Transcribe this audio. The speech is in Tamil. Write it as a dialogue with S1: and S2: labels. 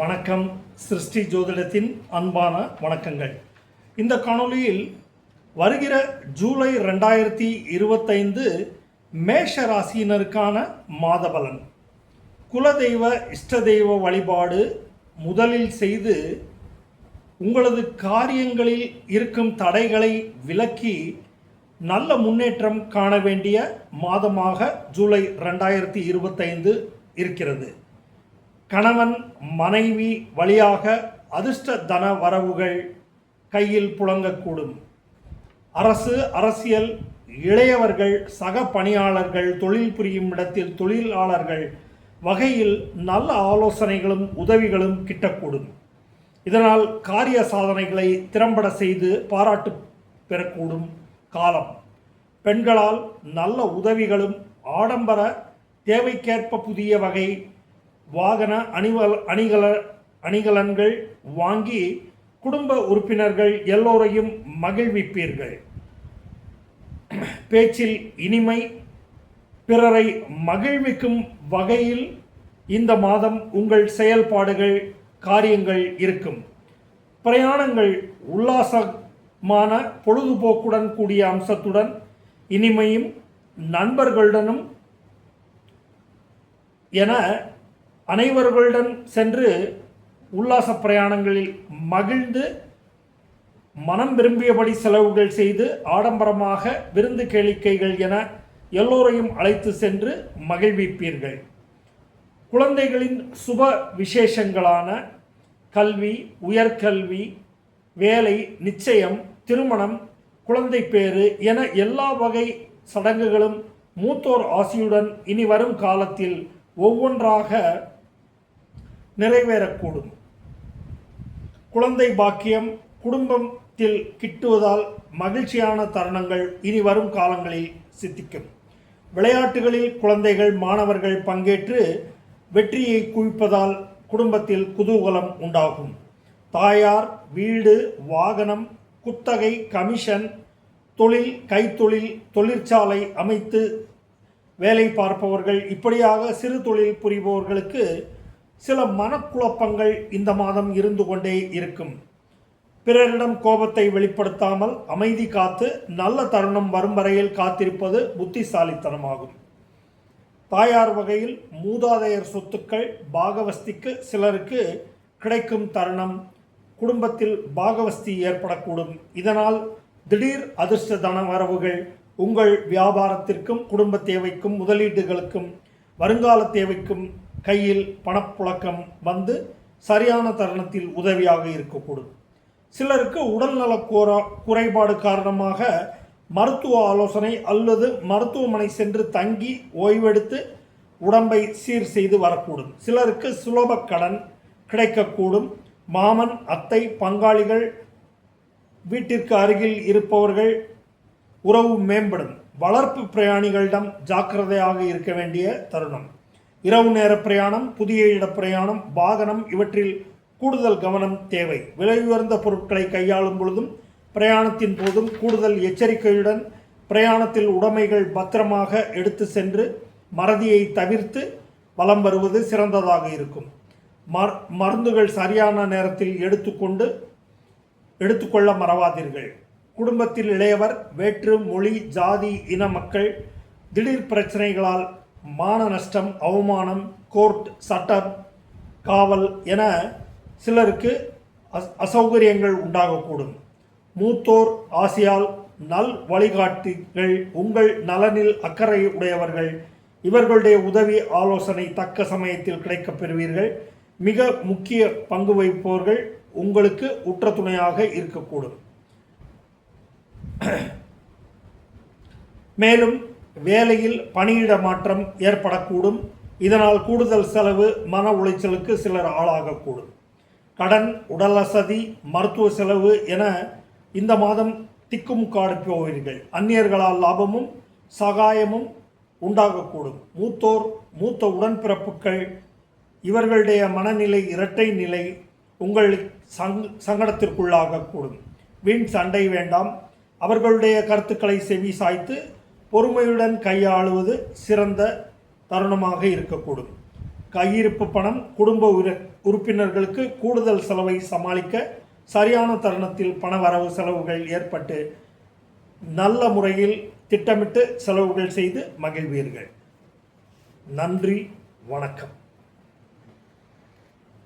S1: வணக்கம். சிருஷ்டி ஜோதிடத்தின் அன்பான வணக்கங்கள். இந்த காணொளியில் வருகிற ஜூலை ரெண்டாயிரத்தி இருபத்தைந்து மேஷ ராசியினருக்கான மாத பலன் குலதெய்வ இஷ்ட தெய்வ வழிபாடு முதலில் செய்து உங்களது காரியங்களில் இருக்கும் தடைகளை விலக்கி நல்ல முன்னேற்றம் காண வேண்டிய மாதமாக ஜூலை ரெண்டாயிரத்தி இருபத்தைந்து இருக்கிறது. கணவன் மனைவி வழியாக அதிர்ஷ்ட தன வரவுகள் கையில் புழங்கக்கூடும். அரசு அரசியல் இளையவர்கள் சக பணியாளர்கள் தொழில் புரியும் இடத்தில் தொழிலாளர்கள் வகையில் நல்ல ஆலோசனைகளும் உதவிகளும் கிட்டக்கூடும். இதனால் காரிய சாதனைகளை திறம்பட செய்து பாராட்டு பெறக்கூடும் காலம். பெண்களால் நல்ல உதவிகளும் ஆடம்பர தேவைக்கேற்ப புதிய வகை வாகன அணிவல் அணிகல அணிகலன்கள் வாங்கி குடும்ப உறுப்பினர்கள் எல்லோரையும் மகிழ்விப்பீர்கள். பேச்சில் இனிமை பிறரை மகிழ்விக்கும் வகையில் இந்த மாதம் உங்கள் செயல்பாடுகள் காரியங்கள் இருக்கும். பிரயாணங்கள் உல்லாசமான பொழுதுபோக்குடன் கூடிய அம்சத்துடன் இனிமையும் நண்பர்களுடனும் என அனைவர்களுடன் சென்று உல்லாச பிரயாணங்களில் மகிழ்ந்து மனம் விரும்பியபடி செலவுகள் செய்து ஆடம்பரமாக விருந்து கேளிக்கைகள் என எல்லோரையும் அழைத்து சென்று மகிழ்விப்பீர்கள். குழந்தைகளின் சுப விசேஷங்களான கல்வி உயர்கல்வி வேலை நிச்சயம் திருமணம் குழந்தை பேறு என எல்லா வகை சடங்குகளும் மூத்தோர் ஆசியுடன் இனி வரும் காலத்தில் ஒவ்வொன்றாக நிறைவேறக்கூடும். குழந்தை பாக்கியம் குடும்பத்தில் கிட்டுவதால் மகிழ்ச்சியான தருணங்கள் இனி வரும் காலங்களில் சித்திக்கும். விளையாட்டுகளில் குழந்தைகள் மாணவர்கள் பங்கேற்று வெற்றியை குவிப்பதால் குடும்பத்தில் குதூகலம் உண்டாகும். தாயார் வீடு வாகனம் குத்தகை கமிஷன் தொழில் கைத்தொழில் தொழிற்சாலை அமைத்து வேலை பார்ப்பவர்கள் இப்படியாக சிறு தொழில் புரிபவர்களுக்கு சில மனக்குழப்பங்கள் இந்த மாதம் இருந்து கொண்டே இருக்கும். பிறரிடம் கோபத்தை வெளிப்படுத்தாமல் அமைதி காத்து நல்ல தருணம் வரும் வரையில் காத்திருப்பது புத்திசாலித்தனமாகும். தாயார் வகையில் மூதாதையர் சொத்துக்கள் பாகவஸ்திக்கு சிலருக்கு கிடைக்கும் தருணம் குடும்பத்தில் பாகவஸ்தி ஏற்படக்கூடும். இதனால் திடீர் அதிர்ஷ்ட தன வரவுகள் உங்கள் வியாபாரத்திற்கும் குடும்ப தேவைக்கும் முதலீடுகளுக்கும் வருங்கால தேவைக்கும் கையில் பணப்புழக்கம் வந்து சரியான தருணத்தில் உதவியாக இருக்கக்கூடும். சிலருக்கு உடல்நல குறை குறைபாடு காரணமாக மருத்துவ ஆலோசனை அல்லது மருத்துவமனை சென்று தங்கி ஓய்வெடுத்து உடம்பை சீர் செய்து வரக்கூடும். சிலருக்கு சுலப கடன் கிடைக்கக்கூடும். மாமன் அத்தை பங்காளிகள் வீட்டிற்கு அருகில் இருப்பவர்கள் உறவு மேம்படும். வளர்ப்பு பிரயாணிகளிடம் ஜாக்கிரதையாக இருக்க வேண்டிய தருணம். இரவு நேர பிரயாணம் புதிய இட பிரயாணம் வாகனம் இவற்றில் கூடுதல் கவனம் தேவை. விலை உயர்ந்த பொருட்களை கையாளும் பொழுதும் பிரயாணத்தின் போதும் கூடுதல் எச்சரிக்கையுடன் பிரயாணத்தில் உடைமைகள் பத்திரமாக எடுத்து சென்று மறதியை தவிர்த்து வலம் வருவது சிறந்ததாக இருக்கும். மர் மருந்துகள் சரியான நேரத்தில் எடுத்துக்கொண்டு எடுத்துக்கொள்ள மறவாதீர்கள். குடும்பத்தில் இளையவர் வேற்று மொழி ஜாதி இன மக்கள் திடீர் பிரச்சனைகளால் மான நஷ்டம் அவமானம் கோர்ட் சட்டம் காவல் என சிலருக்கு அஸ் அசௌகரியங்கள் உண்டாகக்கூடும். மூத்தோர் ஆசையால் நல் வழிகாட்டிகள் உங்கள் நலனில் அக்கறை உடையவர்கள் இவர்களுடைய உதவி ஆலோசனை தக்க சமயத்தில் கிடைக்கப் பெறுவீர்கள். மிக முக்கிய பங்கு வகிப்பவர்கள் உங்களுக்கு உற்ற துணையாக இருக்கக்கூடும். மேலும் வேலையில் பணியிட மாற்றம் ஏற்படக்கூடும். இதனால் கூடுதல் செலவு மன உளைச்சலுக்கு சிலர் ஆளாகக்கூடும். கடன் உடல் வசதி மருத்துவ செலவு என இந்த மாதம் திக்குமுக்காடு போவீர்கள். அந்நியர்களால் லாபமும் சகாயமும் உண்டாகக்கூடும். மூத்தோர் மூத்த உடன்பிறப்புகள் இவர்களுடைய மனநிலை இரட்டை நிலை உங்கள் சங் சங்கடத்திற்குள்ளாகக்கூடும். வீண் சண்டை வேண்டாம். அவர்களுடைய கருத்துக்களை செவி சாய்த்து பொறுமையுடன் கையாளுவது சிறந்த தருணமாக இருக்கக்கூடும். கையிருப்பு பணம் குடும்ப உறு- உறுப்பினர்களுக்கு கூடுதல் செலவை சமாளிக்க சரியான தருணத்தில் பண வரவு செலவுகள் ஏற்பட்டு நல்ல முறையில் திட்டமிட்டு செலவுகள் செய்து மகிழ்வீர்கள். நன்றி வணக்கம்.